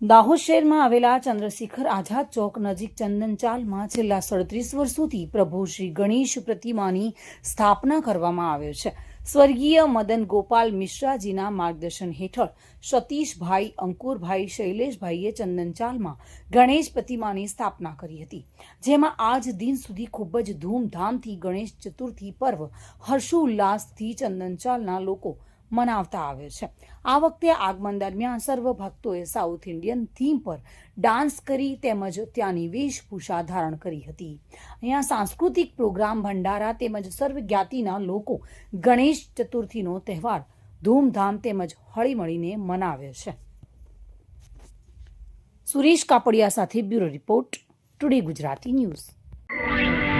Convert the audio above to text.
દાહોદ શહેરમાં આવેલા ચંદ્રશેખર આઝાદ ચોક નજીક ચંદનચાલમાં છેલ્લા સડત્રીસ વર્ષોથી પ્રભુ શ્રી ગણેશ પ્રતિમાની સ્થાપના કરવામાં આવ્યો છે. સ્વર્ગીય મદન ગોપાલ મિશ્રાજીના માર્ગદર્શન હેઠળ સતીશભાઈ, અંકુરભાઈ, શૈલેષભાઈએ ચંદનચાલમાં ગણેશ પ્રતિમાની સ્થાપના કરી હતી. જેમાં આજ દિન સુધી ખૂબ જ ધૂમધામથી ગણેશ ચતુર્થી પર્વ હર્ષોલ્લાસથી ચંદનચાલના લોકો મનાવતા આવે છે. આ વખતે આગમન દરમિયાન સર્વ ભક્તોએ સાઉથ ઇન્ડિયન થીમ પર ડાન્સ કરી તેમજ ત્યાંની વેશભૂષા ધારણ કરી હતી. અહીંયા સાંસ્કૃતિક પ્રોગ્રામ ભંડારા તેમજ સર્વ જ્ઞાતિના લોકો ગણેશ ચતુર્થીનો તહેવાર ધૂમધામ તેમજ હળીમળીને મનાવે છે. સુરેશ કાપડિયા સાથે bureau report today Gujarati news.